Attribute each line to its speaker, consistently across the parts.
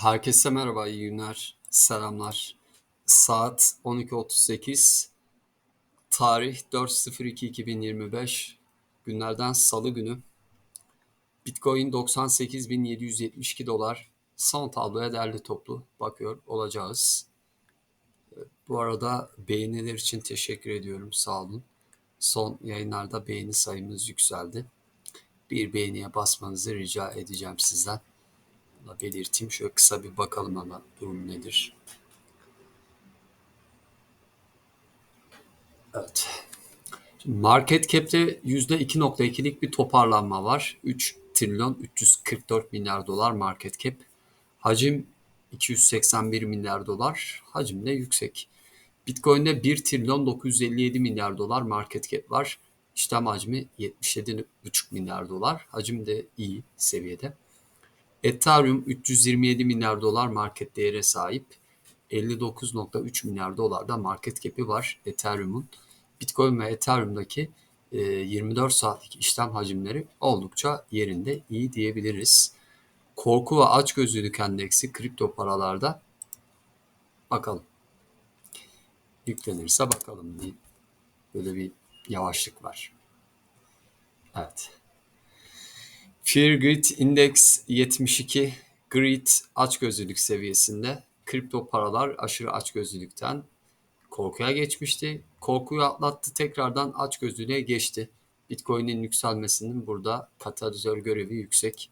Speaker 1: Herkese merhaba, iyi günler, selamlar. Saat 12.38, tarih 4.02.2025, günlerden salı günü. Bitcoin 98.772 dolar, son tabloya derli toplu bakıyor olacağız. Bu arada beğeniler için teşekkür ediyorum, sağ olun. Son yayınlarda beğeni sayımız yükseldi. Bir beğeniye basmanızı rica edeceğim sizden da belirteyim. Şöyle kısa bir bakalım ama durum nedir. Evet. Şimdi market cap'te %2.2'lik bir toparlanma var. 3 trilyon 344 milyar dolar market cap. Hacim 281 milyar dolar. Hacim de yüksek. Bitcoin'de 1 trilyon 957 milyar dolar market cap var. İşlem hacmi 77,5 milyar dolar. Hacim de iyi seviyede. Ethereum 327 milyar dolar market değere sahip. 59.3 milyar dolar da market cap'i var Ethereum'un. Bitcoin ve Ethereum'daki 24 e, saatlik işlem hacimleri oldukça yerinde iyi diyebiliriz. Korku ve açgözlülük endeksi kripto paralarda bakalım. Yüklenirse bakalım diye böyle bir yavaşlık var. Evet. Fear Grid Index 72 Grid açgözlülük seviyesinde. Kripto paralar aşırı açgözlülükten korkuya geçmişti. Korkuyu atlattı tekrardan açgözlülüğe geçti. Bitcoin'in yükselmesinin burada katalizör görevi yüksek.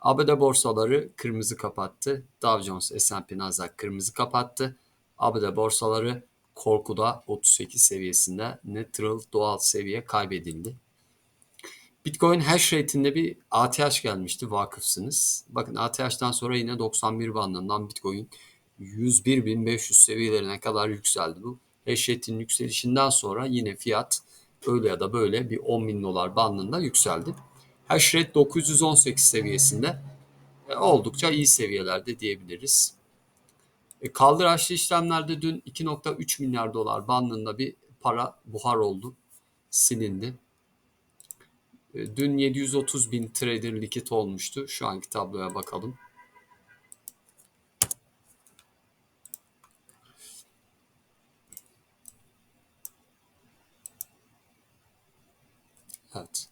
Speaker 1: ABD borsaları kırmızı kapattı. Dow Jones, S&P Nasdaq kırmızı kapattı. ABD borsaları korkuda 38 seviyesinde neutral doğal seviye kaybedildi. Bitcoin hash rate'inde bir ATH gelmişti vakıfsınız. Bakın ATH'dan sonra yine 91 bandından Bitcoin 101.500 seviyelerine kadar yükseldi bu. Hash rate'in yükselişinden sonra yine fiyat öyle ya da böyle bir 10 bin dolar bandında yükseldi. Hash rate 918 seviyesinde e, oldukça iyi seviyelerde diyebiliriz. E, kaldıraçlı işlemlerde dün 2.3 milyar dolar bandında bir para buhar oldu, silindi. Ee, dün 730 bin trader likit olmuştu. Şu anki tabloya bakalım. Evet.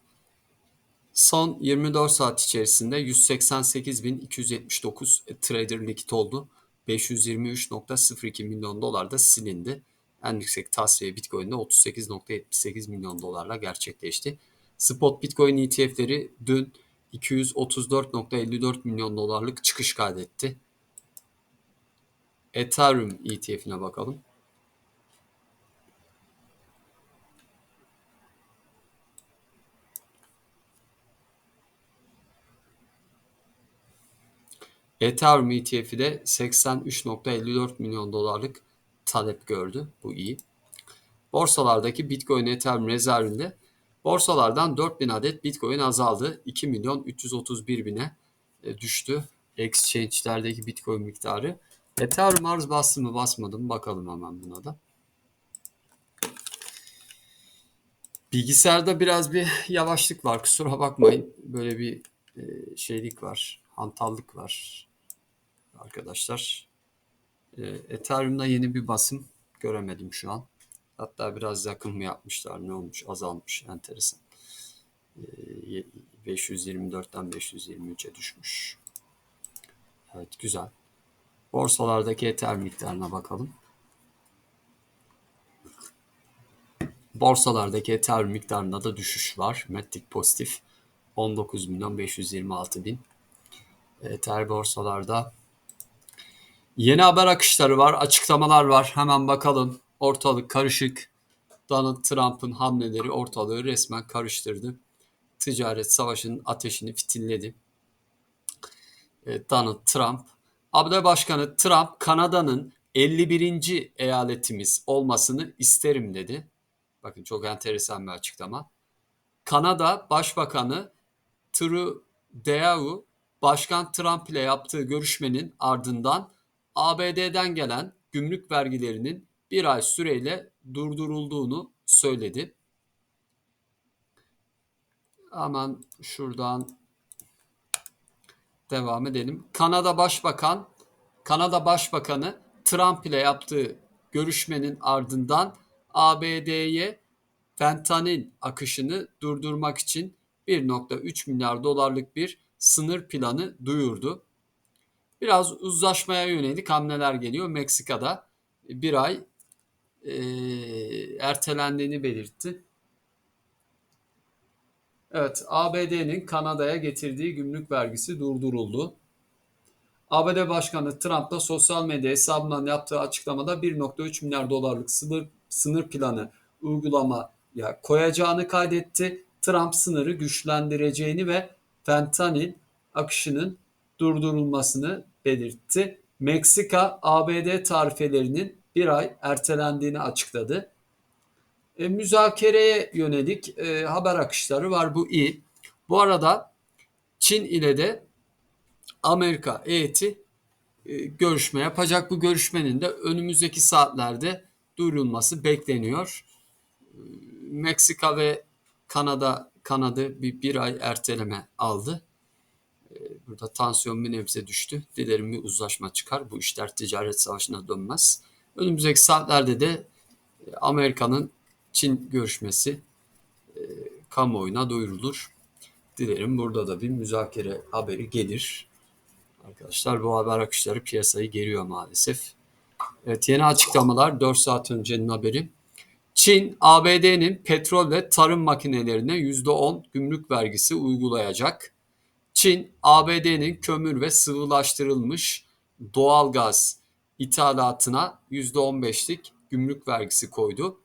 Speaker 1: Son 24 saat içerisinde 188.279 trader likit oldu. 523.02 milyon dolar da silindi. En yüksek tasfiye Bitcoin'de 38.78 milyon dolarla gerçekleşti. Spot Bitcoin ETF'leri dün 234.54 milyon dolarlık çıkış kaydetti. Ethereum ETF'ine bakalım. Ethereum ETF'i de 83.54 milyon dolarlık talep gördü. Bu iyi. Borsalardaki Bitcoin Ethereum rezervinde Borsalardan 4000 adet Bitcoin azaldı. 2 milyon 331 bine e, düştü. Exchange'lerdeki Bitcoin miktarı. Ethereum arz bastı mı basmadı mı bakalım hemen buna da. Bilgisayarda biraz bir yavaşlık var. Kusura bakmayın. Böyle bir e, şeylik var. Hantallık var. Arkadaşlar. E, Ethereum'da yeni bir basım göremedim şu an. Hatta biraz yakın mı yapmışlar ne olmuş azalmış enteresan. 524'ten ee, 523'e düşmüş. Evet güzel. Borsalardaki Ether miktarına bakalım. Borsalardaki Ether miktarında da düşüş var. Matic pozitif. 19 milyon 526 bin. Ether borsalarda yeni haber akışları var, açıklamalar var. Hemen bakalım. Ortalık karışık. Donald Trump'ın hamleleri ortalığı resmen karıştırdı. Ticaret savaşının ateşini fitilledi. Donald Trump. ABD Başkanı Trump Kanada'nın 51. eyaletimiz olmasını isterim dedi. Bakın çok enteresan bir açıklama. Kanada Başbakanı Trudeau Başkan Trump ile yaptığı görüşmenin ardından ABD'den gelen gümrük vergilerinin bir ay süreyle durdurulduğunu söyledi. Hemen şuradan Devam edelim. Kanada Başbakan, Kanada Başbakanı Trump ile yaptığı görüşmenin ardından ABD'ye fentanil akışını durdurmak için 1.3 milyar dolarlık bir sınır planı duyurdu. Biraz uzlaşmaya yönelik hamleler geliyor. Meksika'da bir ay e, ertelendiğini belirtti. Evet, ABD'nin Kanada'ya getirdiği gümrük vergisi durduruldu. ABD Başkanı Trump da sosyal medya hesabından yaptığı açıklamada 1.3 milyar dolarlık sınır, sınır planı uygulamaya koyacağını kaydetti. Trump sınırı güçlendireceğini ve fentanil akışının durdurulmasını belirtti. Meksika ABD tarifelerinin bir ay ertelendiğini açıkladı. E, müzakereye yönelik e, haber akışları var. Bu iyi. Bu arada Çin ile de Amerika heyeti e, görüşme yapacak. Bu görüşmenin de önümüzdeki saatlerde duyurulması bekleniyor. E, Meksika ve Kanada Kanada bir, bir ay erteleme aldı. E, burada tansiyon bir nebze düştü. Dilerim bir uzlaşma çıkar. Bu işler ticaret savaşına dönmez. Önümüzdeki saatlerde de Amerika'nın Çin görüşmesi kamuoyuna duyurulur. Dilerim burada da bir müzakere haberi gelir. Arkadaşlar bu haber akışları piyasayı geriyor maalesef. Evet yeni açıklamalar 4 saat öncenin haberi. Çin, ABD'nin petrol ve tarım makinelerine %10 gümrük vergisi uygulayacak. Çin, ABD'nin kömür ve sıvılaştırılmış doğal gaz ithalatına %15'lik gümrük vergisi koydu.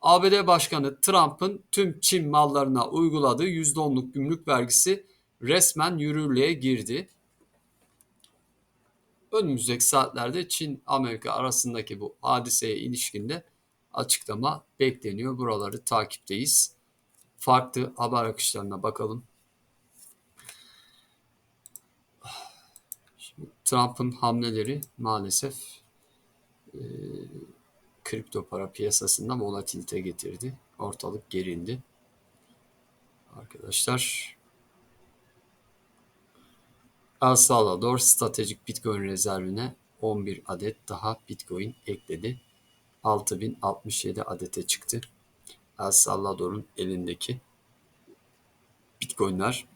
Speaker 1: ABD Başkanı Trump'ın tüm Çin mallarına uyguladığı %10'luk gümrük vergisi resmen yürürlüğe girdi önümüzdeki saatlerde Çin-Amerika arasındaki bu hadiseye ilişkinde açıklama bekleniyor. Buraları takipteyiz. Farklı haber akışlarına bakalım. Şimdi Trump'ın hamleleri maalesef e, kripto para piyasasında volatilite getirdi. Ortalık gerindi. Arkadaşlar El Salvador stratejik Bitcoin rezervine 11 adet daha Bitcoin ekledi. 6067 adete çıktı. El Salvador'un elindeki Bitcoin'ler.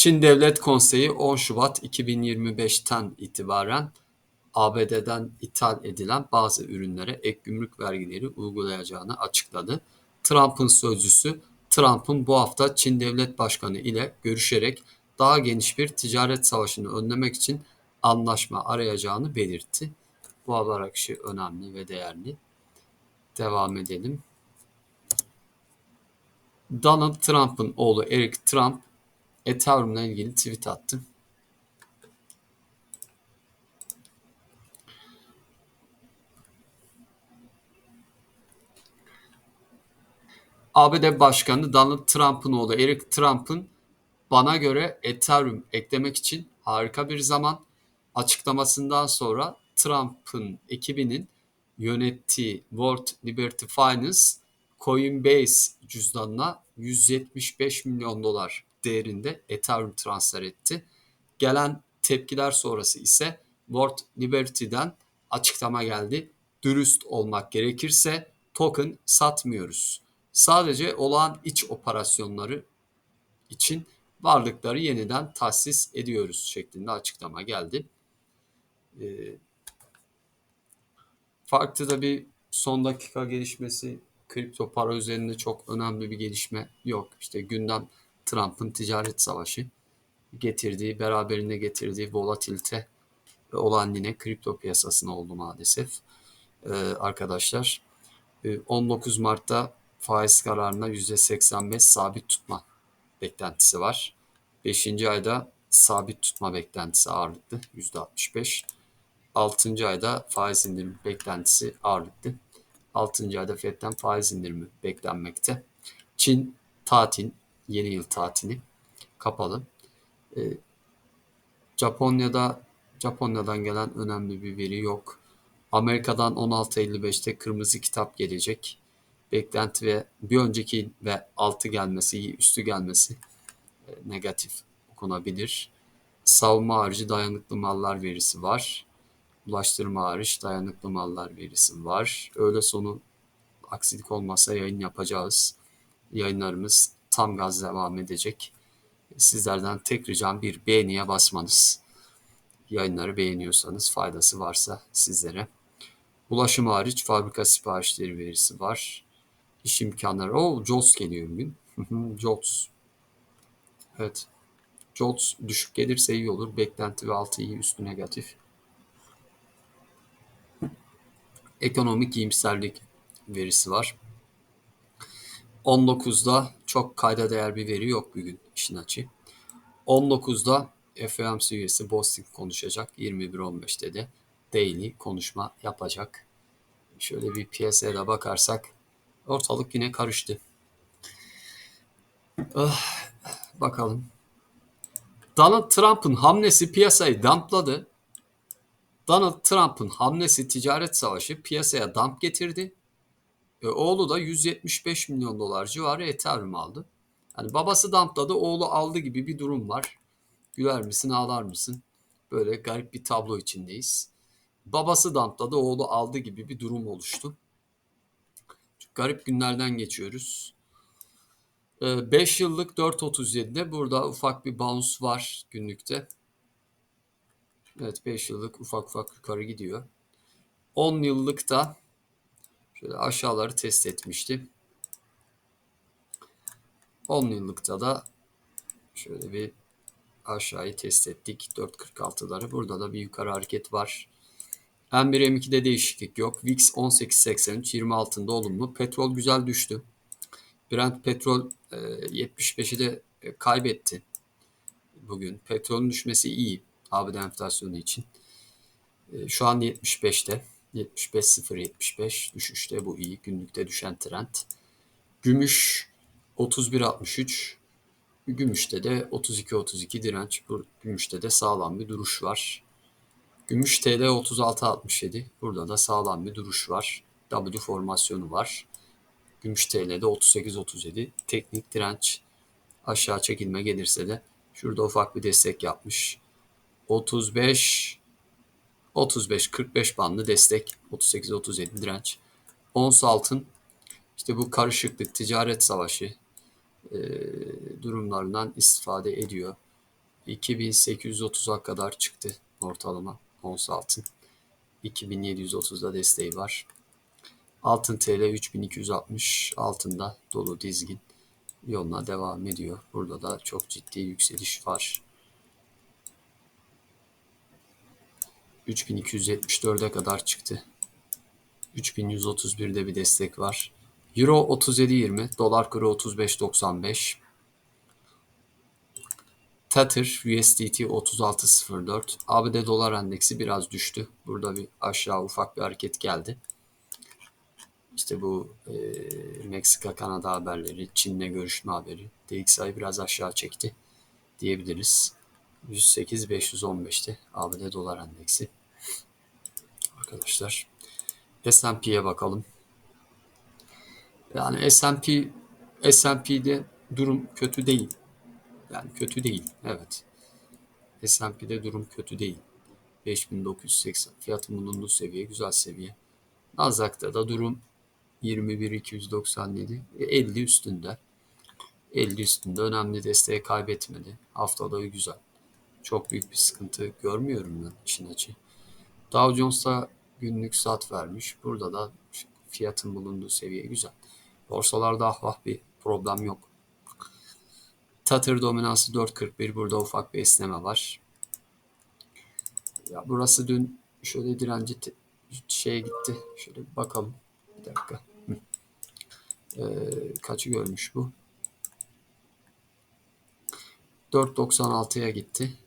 Speaker 1: Çin Devlet Konseyi 10 Şubat 2025'ten itibaren ABD'den ithal edilen bazı ürünlere ek gümrük vergileri uygulayacağını açıkladı. Trump'ın sözcüsü Trump'ın bu hafta Çin Devlet Başkanı ile görüşerek daha geniş bir ticaret savaşını önlemek için anlaşma arayacağını belirtti. Bu haber akışı önemli ve değerli. Devam edelim. Donald Trump'ın oğlu Eric Trump Ethereum'la ilgili tweet attı. ABD Başkanı Donald Trump'ın oğlu Eric Trump'ın bana göre Ethereum eklemek için harika bir zaman. Açıklamasından sonra Trump'ın ekibinin yönettiği World Liberty Finance Coinbase cüzdanına 175 milyon dolar değerinde Ethereum transfer etti. Gelen tepkiler sonrası ise World Liberty'den açıklama geldi. Dürüst olmak gerekirse token satmıyoruz. Sadece olağan iç operasyonları için varlıkları yeniden tahsis ediyoruz şeklinde açıklama geldi. E, farklı da bir son dakika gelişmesi kripto para üzerinde çok önemli bir gelişme yok. İşte gündem Trump'ın ticaret savaşı getirdiği, beraberinde getirdiği volatilite olan yine kripto piyasasına oldu maalesef. Ee, arkadaşlar 19 Mart'ta faiz kararına %85 sabit tutma beklentisi var. 5. ayda sabit tutma beklentisi ağırlıklı %65. 6. ayda faiz indirimi beklentisi ağırlıklı. 6. ayda FED'den faiz indirimi beklenmekte. Çin tatil, yeni yıl tatili kapalı. Ee, Japonya'da Japonya'dan gelen önemli bir veri yok. Amerika'dan 16.55'te kırmızı kitap gelecek beklenti ve bir önceki ve altı gelmesi, üstü gelmesi e, negatif okunabilir. Savunma harici dayanıklı mallar verisi var. Ulaştırma hariç dayanıklı mallar verisi var. Öğle sonu aksilik olmazsa yayın yapacağız. Yayınlarımız tam gaz devam edecek. Sizlerden tek ricam bir beğeniye basmanız. Yayınları beğeniyorsanız faydası varsa sizlere. Ulaşım hariç fabrika siparişleri verisi var. İş imkanları. O JOLTS geliyor bugün. JOLTS. Evet. JOLTS düşük gelirse iyi olur. Beklenti ve altı iyi, üstü negatif. Ekonomik iyimserlik verisi var. 19'da çok kayda değer bir veri yok bugün işin açı. 19'da FOMC üyesi Boston konuşacak. 21.15'te de daily konuşma yapacak. Şöyle bir piyasaya da bakarsak ortalık yine karıştı. Ah, bakalım. Donald Trump'ın hamlesi piyasayı dampladı. Donald Trump'ın hamlesi ticaret savaşı piyasaya damp getirdi. E, oğlu da 175 milyon dolar civarı Ethereum aldı. Yani babası dampladı, oğlu aldı gibi bir durum var. Güler misin, ağlar mısın? Böyle garip bir tablo içindeyiz. Babası dampladı, oğlu aldı gibi bir durum oluştu. Çok garip günlerden geçiyoruz. 5 yıllık 4.37'de burada ufak bir bounce var günlükte. Evet 5 yıllık ufak ufak yukarı gidiyor. 10 yıllık da şöyle aşağıları test etmişti. 10 yıllıkta da şöyle bir aşağıyı test ettik. 4.46'ları. Burada da bir yukarı hareket var. M1 M2'de değişiklik yok. VIX 18.83 20 altında olumlu. Petrol güzel düştü. Brent petrol 75'i de e, kaybetti bugün. Petrolün düşmesi iyi ABD enflasyonu için. E, şu an 75'te. 75.075 düşüşte bu iyi. Günlükte düşen trend. Gümüş 31.63 Gümüşte de 32-32 direnç. Bu gümüşte de sağlam bir duruş var. Gümüş TL 36.67. Burada da sağlam bir duruş var. W formasyonu var. Gümüş TL'de 38-37. Teknik direnç aşağı çekilme gelirse de şurada ufak bir destek yapmış. 35 35-45 bandı destek. 38-37 direnç. Ons altın işte bu karışıklık, ticaret savaşı e, durumlarından istifade ediyor. 2830'a kadar çıktı ortalama ons altın. 2730'da desteği var. Altın TL 3260 altında dolu dizgin yoluna devam ediyor. Burada da çok ciddi yükseliş var. 3274'e kadar çıktı. 3131'de bir destek var. Euro 37.20, dolar kuru 35.95. Tether USDT 36.04. ABD dolar endeksi biraz düştü. Burada bir aşağı ufak bir hareket geldi. İşte bu e, Meksika Kanada haberleri, Çin'le görüşme haberi DXY biraz aşağı çekti diyebiliriz. 108 515'te ABD dolar endeksi. Arkadaşlar S&P'ye bakalım. Yani S&P S&P'de durum kötü değil. Yani kötü değil. Evet. S&P'de durum kötü değil. 5980 fiyatın bulunduğu seviye güzel seviye. Nasdaq'ta da durum 21297 50 üstünde. 50 üstünde önemli desteği kaybetmedi. Haftada güzel. Çok büyük bir sıkıntı görmüyorum ben işin açı. Dow Jones'ta günlük sat vermiş. Burada da fiyatın bulunduğu seviye güzel. Borsalarda ahvah bir problem yok. Tatır dominansı 4.41. Burada ufak bir esneme var. Ya burası dün şöyle direnci şeye gitti. Şöyle bir bakalım. Bir dakika. Ee, kaçı görmüş bu? 4.96'ya gitti.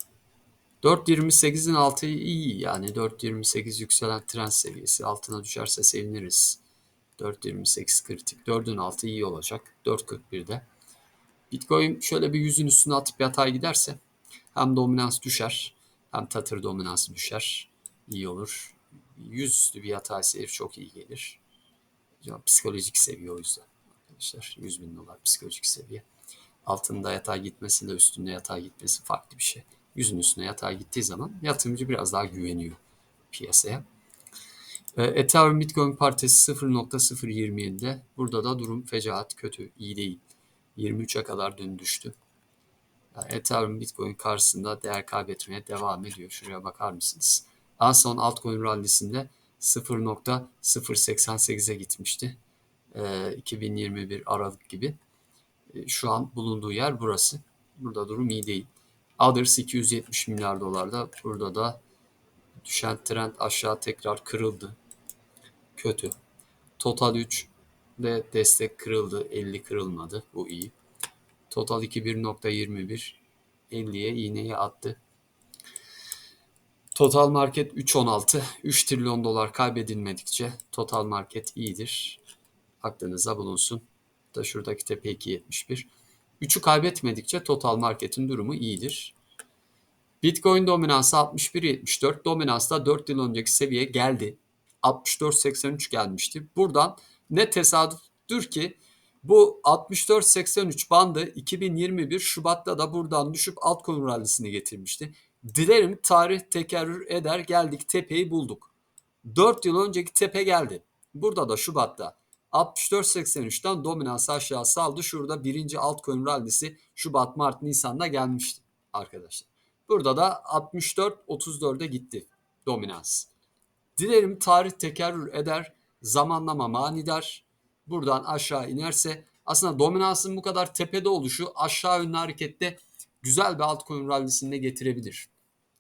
Speaker 1: 4.28'in altı iyi yani 4.28 yükselen trend seviyesi altına düşerse seviniriz. 4.28 kritik. 4'ün altı iyi olacak. 4.41'de. Bitcoin şöyle bir yüzün üstüne atıp yatay giderse hem dominans düşer hem tatır dominansı düşer. İyi olur. Yüz üstü bir yatay seyir çok iyi gelir. Ya, psikolojik seviye o yüzden arkadaşlar. 100 bin dolar psikolojik seviye. Altında yatay gitmesiyle üstünde yatay gitmesi farklı bir şey. Yüzün üstüne yatay gittiği zaman yatırımcı biraz daha güveniyor piyasaya. E, Ethereum Bitcoin partisi 0.027'de. Burada da durum fecaat kötü, iyi değil. 23'e kadar dün düştü. Yani Ethereum Bitcoin karşısında değer kaybetmeye devam ediyor. Şuraya bakar mısınız? En son altcoin rallisinde 0.088'e gitmişti. E, 2021 Aralık gibi. E, şu an bulunduğu yer burası. Burada durum iyi değil. Others 270 milyar dolarda. Burada da düşen trend aşağı tekrar kırıldı. Kötü. Total 3 de destek kırıldı. 50 kırılmadı. Bu iyi. Total 2 1.21. 50'ye iğneyi attı. Total market 3.16. 3 trilyon dolar kaybedilmedikçe total market iyidir. Aklınıza bulunsun. Da şuradaki tepe 2.71. 3'ü kaybetmedikçe total marketin durumu iyidir. Bitcoin dominansı 61.74. Dominans da 4 yıl önceki seviyeye geldi. 64.83 gelmişti. Buradan ne tesadüftür ki bu 64.83 bandı 2021 Şubat'ta da buradan düşüp altcoin rallisini getirmişti. Dilerim tarih tekerrür eder geldik tepeyi bulduk. 4 yıl önceki tepe geldi. Burada da Şubat'ta 64.83'ten dominans aşağı saldı. Şurada birinci altcoin rallisi Şubat, Mart, Nisan'da gelmişti arkadaşlar. Burada da 64-34'e gitti dominans. Dilerim tarih tekerrür eder, zamanlama manidar. Buradan aşağı inerse aslında dominansın bu kadar tepede oluşu aşağı yönlü harekette güzel bir altcoin rallisinde getirebilir.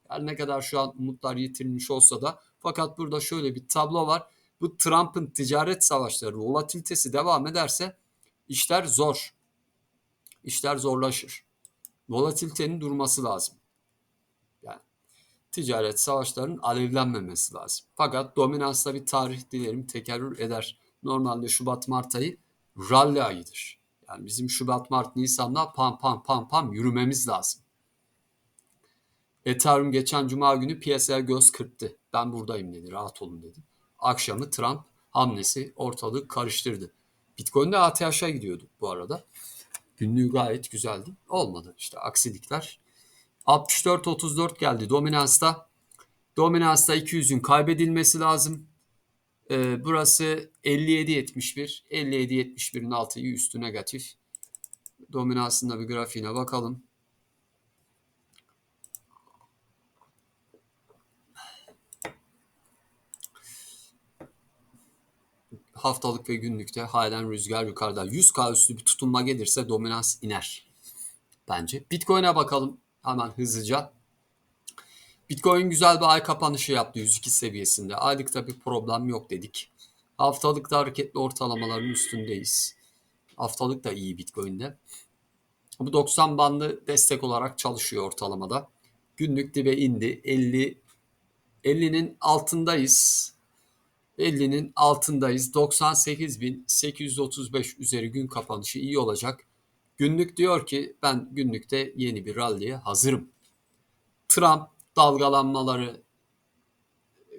Speaker 1: Her ne kadar şu an umutlar yitirilmiş olsa da fakat burada şöyle bir tablo var. Bu Trump'ın ticaret savaşları, volatilitesi devam ederse işler zor. İşler zorlaşır. Volatilitenin durması lazım. Yani ticaret savaşlarının alevlenmemesi lazım. Fakat dominansla bir tarih dilerim tekerrür eder. Normalde Şubat-Mart ayı rally ayıdır. Yani bizim Şubat, Mart, Nisan'da pam pam pam pam yürümemiz lazım. Ethereum geçen cuma günü piyasaya göz kırptı. Ben buradayım dedi, rahat olun dedi. Akşamı Trump hamlesi ortalığı karıştırdı. Bitcoin de ATH'a gidiyordu bu arada. Günlüğü gayet güzeldi. Olmadı işte aksilikler. 64-34 geldi dominansta. Dominansta 200'ün kaybedilmesi lazım. Ee, burası 57-71. 57-71'in altı üstü negatif. Dominansında bir grafiğine bakalım. Haftalık ve günlükte halen rüzgar yukarıda. 100K üstü bir tutunma gelirse dominans iner. Bence. Bitcoin'e bakalım hemen hızlıca. Bitcoin güzel bir ay kapanışı yaptı 102 seviyesinde. Aylıkta bir problem yok dedik. Haftalıkta hareketli ortalamaların üstündeyiz. Haftalık da iyi Bitcoin'de. Bu 90 bandı destek olarak çalışıyor ortalamada. Günlük dibe indi. 50 50'nin altındayız. 50'nin altındayız. 98.835 üzeri gün kapanışı iyi olacak. Günlük diyor ki ben günlükte yeni bir ralliye hazırım. Trump dalgalanmaları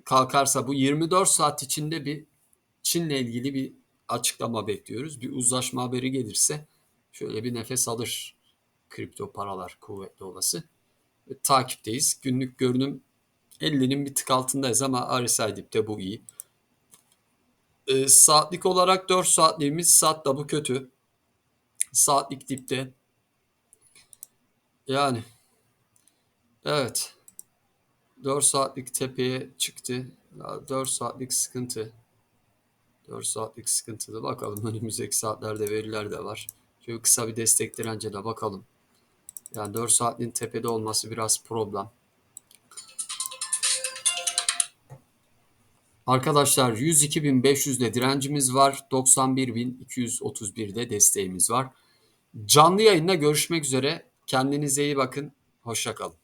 Speaker 1: kalkarsa bu 24 saat içinde bir Çin'le ilgili bir açıklama bekliyoruz. Bir uzlaşma haberi gelirse şöyle bir nefes alır kripto paralar kuvvetli olası. Ve takipteyiz. Günlük görünüm 50'nin bir tık altındayız ama RSI dipte bu iyi. E, saatlik olarak 4 saatliğimiz saat da bu kötü. Saatlik dipte. Yani evet. 4 saatlik tepeye çıktı. 4 saatlik sıkıntı. 4 saatlik sıkıntılı. Bakalım önümüzdeki saatlerde veriler de var. Şöyle kısa bir destek dirence de bakalım. Yani 4 saatin tepede olması biraz problem. Arkadaşlar 102.500'de direncimiz var. 91.231'de desteğimiz var. Canlı yayında görüşmek üzere. Kendinize iyi bakın. Hoşçakalın.